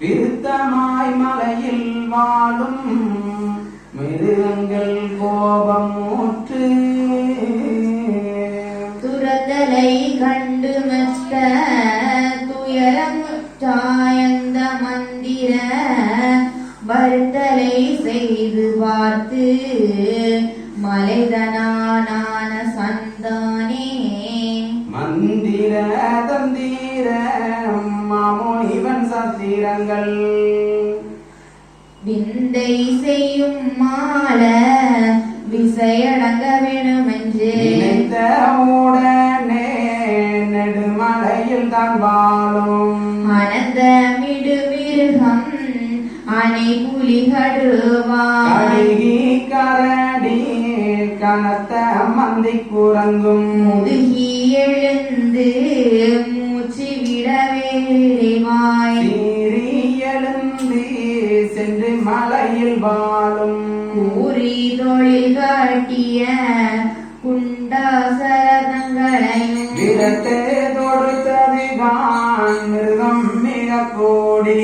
விருத்தமாய் மலையில் வாழும் மிருகங்கள் கோபமூற்று துரதலை கண்டு மற்ற துயரம் சாயந்த மந்திர வருத்தலை செய்து பார்த்து மலைதனான சந்தானே மந்திர சீரங்கள். விந்தை செய்யும் மால விசையடங்க வேணுமென்று. நினைத்த உடனே நெடுமலையில் தான் வாழும். அனந்தமிடுமிருகம் அணை புலிகடுவான் கரடி கனத்த மந்தி குரங்கும். முதுகி எழுந்து சென்று மலையில் வாழும். கூறி தொழில் காட்டிய குண்டாசரதங்களையும் விரட்டு தொடுத்தது கான் மிருகம் மிக கோடி.